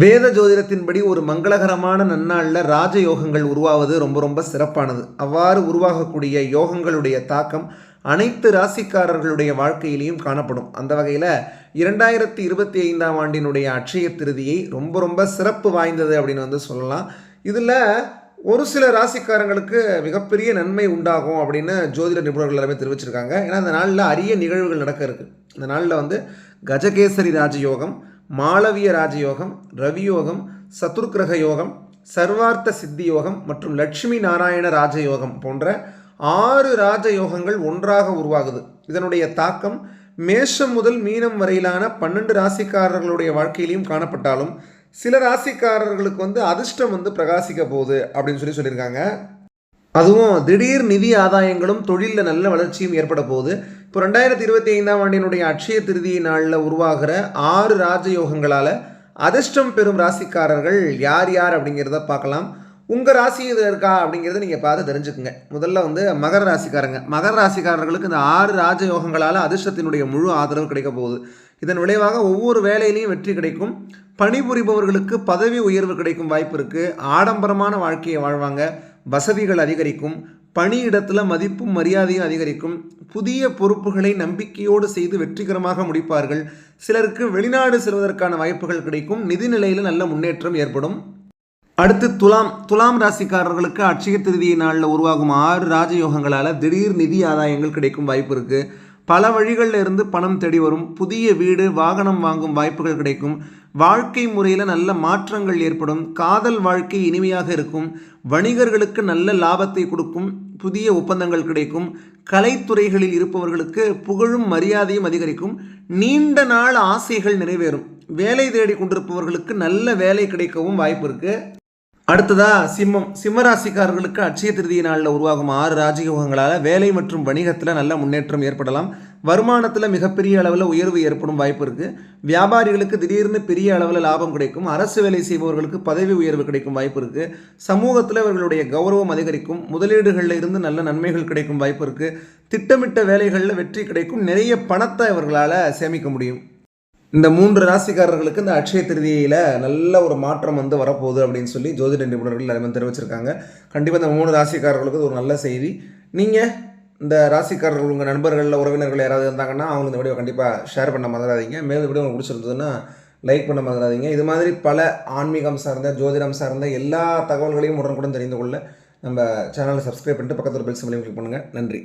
வேத ஜோதிடத்தின்படி ஒரு மங்களகரமான நன்னாளில் ராஜயோகங்கள் உருவாவது ரொம்ப ரொம்ப சிறப்பானது. அவ்வாறு உருவாகக்கூடிய யோகங்களுடைய தாக்கம் அனைத்து ராசிக்காரர்களுடைய வாழ்க்கையிலையும் காணப்படும். அந்த வகையில் இரண்டாயிரத்தி இருபத்தி ஐந்தாம் ஆண்டினுடைய அட்சய திருதியை ரொம்ப ரொம்ப சிறப்பு வாய்ந்தது அப்படின்னு வந்து சொல்லலாம். இதில் ஒரு சில ராசிக்காரங்களுக்கு மிகப்பெரிய நன்மை உண்டாகும் அப்படின்னு ஜோதிட நிபுணர்கள் எல்லாமே தெரிவிச்சிருக்காங்க. ஏன்னா அந்த நாளில் அரிய நிகழ்வுகள் நடக்க இருக்குது இந்த நாளில் வந்து கஜகேசரி ராஜயோகம் மாளவிய ராஜயோகம் ரவியோகம் சதுர்கிரக யோகம் சர்வார்த்த சித்தி யோகம் மற்றும் லட்சுமி நாராயண ராஜயோகம் போன்ற ஆறு ராஜயோகங்கள் ஒன்றாக உருவாகுது. இதனுடைய தாக்கம் மேஷம் முதல் மீனம் வரையிலான பன்னெண்டு ராசிக்காரர்களுடைய வாழ்க்கையிலையும் காணப்பட்டாலும் சில ராசிக்காரர்களுக்கு வந்து அதிர்ஷ்டம் வந்து பிரகாசிக்க போகுது அப்படின்னு சொல்லி சொல்லியிருக்காங்க. அதுவும் திடீர் நிதி ஆதாயங்களும் தொழிலில் நல்ல வளர்ச்சியும் ஏற்பட போகுது. இப்போ ரெண்டாயிரத்தி இருபத்தி ஐந்தாம் ஆண்டினுடைய அட்சய திருதி நாளில் உருவாகிற ஆறு ராஜயோகங்களால் அதிர்ஷ்டம் பெறும் ராசிக்காரர்கள் யார் யார் அப்படிங்கிறத பார்க்கலாம். உங்கள் ராசி இது இருக்கா அப்படிங்கிறத நீங்கள் பார்த்து தெரிஞ்சுக்குங்க. முதல்ல வந்து மகர ராசிக்காரங்க. மகர ராசிக்காரர்களுக்கு இந்த ஆறு ராஜயோகங்களால் அதிர்ஷ்டத்தினுடைய முழு ஆதரவு கிடைக்க போகுது. இதன் விளைவாக ஒவ்வொரு வேலையிலையும் வெற்றி கிடைக்கும். பணிபுரிபவர்களுக்கு பதவி உயர்வு கிடைக்கும் வாய்ப்பு இருக்குது ஆடம்பரமான வாழ்க்கையை வாழ்வாங்க. வசதிகள் அதிகரிக்கும் பணியிடத்தில் மதிப்பும் மரியாதையும் அதிகரிக்கும் புதிய பொறுப்புகளை நம்பிக்கையோடு செய்து வெற்றிகரமாக முடிப்பார்கள். சிலருக்கு வெளிநாடு செல்வதற்கான வாய்ப்புகள் கிடைக்கும் நிதி நிலையில் நல்ல முன்னேற்றம் ஏற்படும். அடுத்து துலாம் துலாம் ராசிக்காரர்களுக்கு அட்சய திருதியை நாளில் உருவாகும் ஆறு ராஜயோகங்களால் திடீர் நிதி ஆதாயங்கள் கிடைக்கும் வாய்ப்பு இருக்குது பல வழிகளில் இருந்து பணம் தேடி வரும் புதிய வீடு வாகனம் வாங்கும் வாய்ப்புகள் கிடைக்கும். வாழ்க்கை முறையில் நல்ல மாற்றங்கள் ஏற்படும். காதல் வாழ்க்கை இனிமையாக இருக்கும். வணிகர்களுக்கு நல்ல லாபத்தை கொடுக்கும். புதிய ஒப்பந்தங்கள் கிடைக்கும். கலைத்துறைகளில் இருப்பவர்களுக்கு புகழும் மரியாதையும் அதிகரிக்கும். நீண்ட நாள் ஆசைகள் நிறைவேறும். வேலை தேடி கொண்டிருப்பவர்களுக்கு நல்ல வேலை கிடைக்கவும் வாய்ப்பு இருக்குது அடுத்ததா சிம்மம் சிம்மராசிக்காரர்களுக்கு அட்சய திருதிய நாளில் உருவாகும் ஆறு ராஜயோகங்களால் வேலை மற்றும் வணிகத்தில் நல்ல முன்னேற்றம் ஏற்படலாம். வருமானத்தில் மிகப்பெரிய அளவில் உயர்வு ஏற்படும் வாய்ப்பு இருக்குது வியாபாரிகளுக்கு திடீர்னு பெரிய அளவில் லாபம் கிடைக்கும். அரசு வேலை செய்பவர்களுக்கு பதவி உயர்வு கிடைக்கும் வாய்ப்பு இருக்குது சமூகத்தில் இவர்களுடைய கௌரவம் அதிகரிக்கும். முதலீடுகளில் இருந்து நல்ல நன்மைகள் கிடைக்கும் வாய்ப்பு இருக்குது திட்டமிட்ட வேலைகளில் வெற்றி கிடைக்கும். நிறைய பணத்தை இவர்களால் சேமிக்க முடியும். இந்த மூன்று ராசிக்காரர்களுக்கு இந்த அட்சய திருதியில் நல்ல ஒரு மாற்றம் வந்து வரப்போகுது அப்படின்னு சொல்லி ஜோதிட நிபுணர்கள் எல்லாமே தெரிவிச்சிருக்காங்க. கண்டிப்பாக இந்த மூணு ராசிக்காரர்களுக்கு ஒரு நல்ல செய்தி. நீங்கள் இந்த ராசிக்காரர்கள் உங்கள் நண்பர்களில் உறவினர்கள் யாராவது இருந்தாங்கன்னா அவங்க இந்த வீடியோ கண்டிப்பாக ஷேர் பண்ண மறந்துடாதீங்க. மேலும் வீடியோ உங்களுக்கு பிடிச்சிருந்ததுன்னா லைக் பண்ண மறந்துடாதீங்க. இது மாதிரி பல ஆன்மீகம் சார்ந்த ஜோதிடம் சார்ந்த எல்லா தகவல்களையும் உடனுக்குடன் தெரிந்து கொள்ள நம்ம சேனலை சப்ஸ்கிரைப் பண்ணிட்டு பக்கத்தில் பெல் சிம்லையும் கிளிக் பண்ணுங்கள் நன்றி.